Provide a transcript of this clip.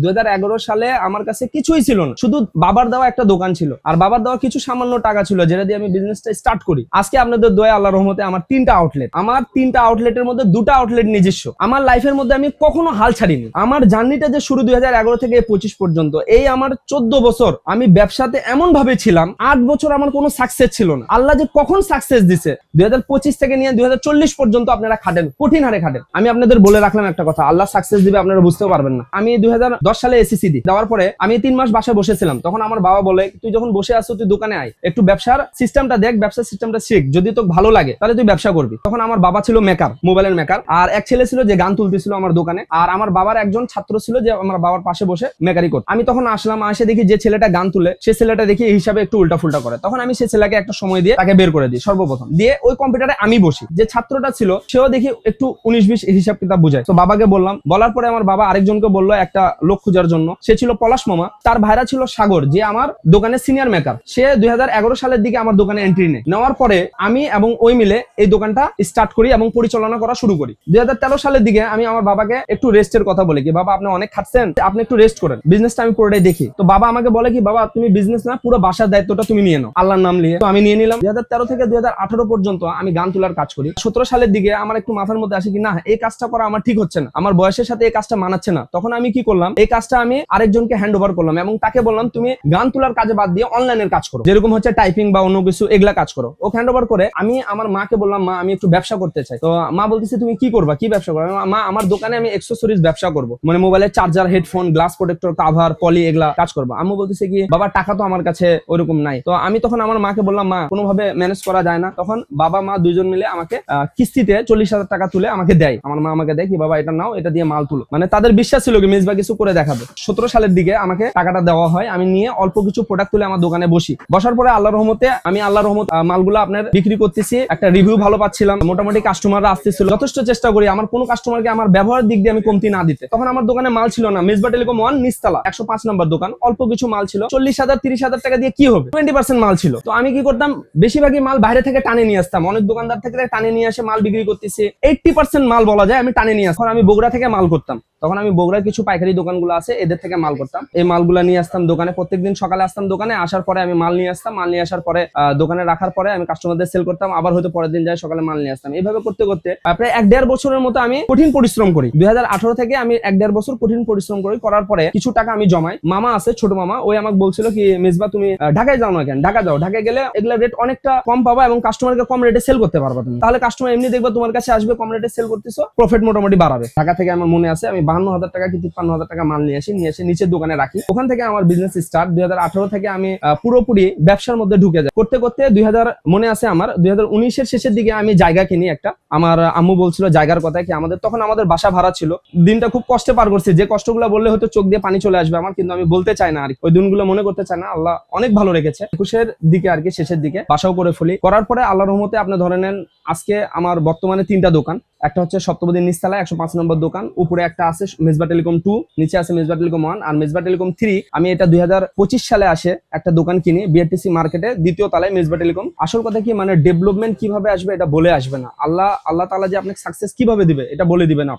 দুই হাজার এগারো সালে আমার কাছে কিছুই ছিল না। শুধু বাবার দেওয়া একটা দোকান ছিল। আর বাবার দেওয়া কিছু সামান্য টাকা ছিল যেটা দিয়ে আমি বিজনেসটা স্টার্ট করি। আজকে আপনাদের দয়া আল্লাহ রহমতে আমার তিনটা আউটলেট আমার তিনটা আউটলেটের মধ্যে দুটো আউটলেট নিজস্ব। আমার লাইফের মধ্যে আমি কখনো হাল ছাড়িনি। আমার জার্নিটা যে শুরু দুই হাজার এগারো থেকে পঁচিশ পর্যন্ত, এই আমার চোদ্দ বছর আমি ব্যবসাতে এমন ভাবে ছিলাম, আট বছর আমার কোনো সাকসেস ছিল না। আল্লাহ যে কখন সাকসেস দিছে? দুই হাজার পঁচিশ থেকে নিয়ে দুই হাজার চল্লিশ পর্যন্ত আপনারা খাটেন, কঠিন হারে খাটেন। আমি আপনাদের বলে রাখলাম একটা কথা, আল্লাহ সাকসেস দিবে আপনারা বুঝতেও পারবেন না। আমি দুই হাজার সালে এসিসি দিই দেওয়ার পরে আমি তিন মাস বাসায় বসেছিলাম। তখন আমার বাবা বলে, তুই যখন বসে আসছো তুই দোকানে আয়। একটু ব্যবসার সিস্টেমটা দেখ, ব্যবসার সিস্টেমটা শিখ। যদি তোকে ভালো লাগে, তাহলে তুই ব্যবসা করবি। তখন আমার বাবা ছিল মেকার মোবাইলের মেকার আর এক ছেলে ছিল যে গান তুলতেছিল আমার দোকানে। আর আমার বাবার একজন ছাত্র ছিল যে আমার বাবার পাশে বসে মেকারি করত। আমি তখন আসলাম, আসে দেখি যে ছেলেটা গান তুলে, সে ছেলেটা দেখি এই হিসাবে একটু উল্টা ফুলটা করে। তখন আমি সে ছেলেকে একটা সময় দিয়ে তাকে বের করে দিই, সর্বপ্রথম। দিয়ে ওই কম্পিউটারে আমি বসি। যে ছাত্রটা ছিল, সেও দেখি একটু উনিশ বিশ হিসাব কিতাব বুঝায়। তো বাবাকে বললাম, বলার পরে আমার বাবা আরেকজনকে বলল, একটা লোক খোঁজার জন্য। সে ছিল পলাশ মামা। তার ভাইরা ছিল সাগর, যে আমার দোকানের সিনিয়র মেকার সে দুই সালের দিকে আমার দোকানে এন্ট্রি নেয়। নেওয়ার পরে আমি এবং ওই মিলে এই দোকানটা স্টার্ট করি এবং পরিচালনা করা শুরু করি। দুই সালের দিকে আমি আমার বাবাকে একটু রেস্টের কথা বলি, কি, বাবা, আপনি অনেক খাচ্ছেন আপনি একটু রেস্ট করেন। বিজনেসটা আমি পুরোটাই দেখি। তো বাবা আমাকে বলে কি, বাবা, তুমি বিজনেস না, পুরো বাসার দায়িত্বটা তুমি নিয়ে নাও। আল্লাহর নাম নিয়ে। তো আমি নিয়ে নিলাম। দুই হাজার তেরো থেকে দু হাজার আঠারো পর্যন্ত আমি গান তোলার কাজ করি। সতেরো সালের দিকে আমার একটু মাথার মধ্যে আসে কি, না, এই কাজটা করা আমার ঠিক হচ্ছে না। আমার বয়সের সাথে এই কাজটা মানাচ্ছে না। তখন আমি কি করলাম এই কাজটা আমি আরেকজনকে হ্যান্ড ওভার করলাম এবং তাকে বললাম, তুমি গান তোলার কাজে বাদ দিয়ে অনলাইনের কাজ করো। যেরকম হচ্ছে টাইপিং বা অন্য কিছু, এগুলা কাজ করো। ও হ্যান্ড ওভার করে আমি আমার মাকে বললাম, মা, আমি একটু ব্যবসা করতে চাই। তো মা বলতেছে, তুমি কি করবা? কি ব্যবসা করবে? মা, আমার দোকানে আমি এক্সেসরিজ ব্যবসা করব। মানে মোবাইলের charger headphone glass protector cover poly এগুলা কাজ করব। আম্মু বলতেছে কি, বাবা, টাকা তো আমার কাছে ওইরকম নাই। তো আমি তখন আমার মাকে বললাম, মা, কোনোভাবে ম্যানেজ করা যায় না। তখন বাবা, মা দুইজন মিলে আমাকে কিস্তিতে চল্লিশ হাজার টাকা তুলে আমাকে দেয়। আমার মা আমাকে দেয় কি, বাবা, এটা নাও, এটা দিয়ে মাল তুলো। মানে তাদের বিশ্বাস ছিল কি মেজবা কিছু করে দেখাবে। সতেরো সালের দিকে আমাকে টাকাটা দেওয়া হয়। আমি নিয়ে অল্প কিছু প্রোডাক্ট তুলে আমার দোকানে বসি। বসার পরে আল্লাহ রহমতে আমি আল্লাহ রহমত মালগুলো আপনার বিক্রি করতেছি। একটা রিভিউ ভালো পাচ্ছিলাম। মোটামুটি কাস্টমাররা আসতেছিল। যথেষ্ট চেষ্টা করি। আমার কোনো কাস্টমারকে আমার ব্যবহার দিক দিয়ে আমি কমতি না দিতে। তখন আমার দোকানে মাল ছিল না। মেজবা টেলিকম ওয়ান নিস্তালা একশো পাঁচ নম্বর দোকান। অল্প কিছু মাল ছিল। চল্লিশ হাজার, তিরিশ হাজার টাকা দিয়ে কি হবে? টোয়েন্টি পার্সেন্ট মাল ছিল। তো আমি কি করতাম? বেশিরভাগই মাল বাইরে থেকে টানে নিয়ে আসতাম। অনেক দোকানদার থেকে টানে নিয়ে আসে মাল বিক্রি করতেছি। এইটটি পার্সেন্ট মাল বলা যায়, আমি টানে নিয়ে আসতাম। আমি বগুড়া থেকে মাল করতাম। তখন আমি বগুড়ার কিছু পাইকারি দোকানগুলো আছে, এদের থেকে মাল করতাম। এই মালগুলো নিয়ে আসতাম দোকানে, প্রত্যেকদিন সকালে আসতাম দোকানে, আসার পরে আমি মাল নিয়ে আসতাম, মাল নিয়ে আসার পরে দোকানে রাখার পরে আমি কাস্টমারদের সেল করতাম, আবার হয়তো পরের দিন যাই সকালে মাল নিয়ে আসতাম। এইভাবে করতে করতে প্রায় এক দেড় বছরের মতো আমি কঠিন পরিশ্রম করি। দুই থেকে আমি এক দেড় বছর কঠিন পরিশ্রম করি, করার পরে কিছু টাকা আমি জমাই। মামা আছে, ছোট মামা, ওই আমাকে বলছিল কি, মেজবা, তুমি ঢাকায় যাও না কেন? ঢাকা যাও। ঢাকায় গেলে এগুলা রেট অনেকটা কম পাবা এবং কাস্টমারকে কম রেটে সেল করতে পারবা তুমি। তাহলে কাস্টমার এমনি দেখবে তোমার কাছে আসবে, কম রেটে সেল করতেছো প্রফিট মোটামুটি বাড়াবে। ঢাকা থেকে আমার মনে আছে, আমি বাহান্ন হাজার টাকা কি তিপ্পান্ন হাজার টাকা মাল নিয়ে আসি, নিয়ে এসে নিচের দোকানে রাখি। ওখান থেকে আমার বিজনেস স্টার্ট দুই হাজার আঠারো থেকে আমি পুরোপুরি ব্যবসার মধ্যে ঢুকে যাই। করতে করতে দুই হাজার, মনে আছে আমার, দুই হাজার শেষের দিকে আমি জায়গা কিনি একটা। আমার আম্মু বলছিল জায়গার কথা কি আমাদের, তখন আমাদের বাসা ভাড়া ছিল। দিনটা খুব কষ্টে পার করছি, যে কষ্টগুলো বললে হয়তো চোখ দিয়ে পানি চলে আসবে আমার, কিন্তু আমি বলতে চাই না আর ওই দিনগুলো মনে করতে চাই না, আল্লাহ অনেক ভালো রেখেছে। একুশের দিকে আর কি, শেষের দিকে, বাসাও করে ফেলি। করার পরে আল্লাহ রহমতে আপনি ধরে নেন, আজকে আমার বর্তমানে তিনটা দোকান। একটা হচ্ছে সপ্তপদী নিস্তালা একশো পাঁচ নম্বর দোকান, উপরে একটা আছে মেজবা টেলিকম টু, নিচে আছে মেজবা টেলিকম ওয়ান আর মেজবা টেলিকম থ্রি। আমি এটা দুই হাজার পঁচিশ সালে আসে একটা দোকান কিনি বিআরটিসি মার্কেটে, দ্বিতীয় তালায় মেজবা টেলিকম। আসল কথা কি মানে ডেভেলপমেন্ট কীভাবে আসবে এটা বলে আসবে না। আল্লাহ আল্লাহ তালা যে আপনাকে সাকসেস কীভাবে দিবে, এটা বলে দিবে না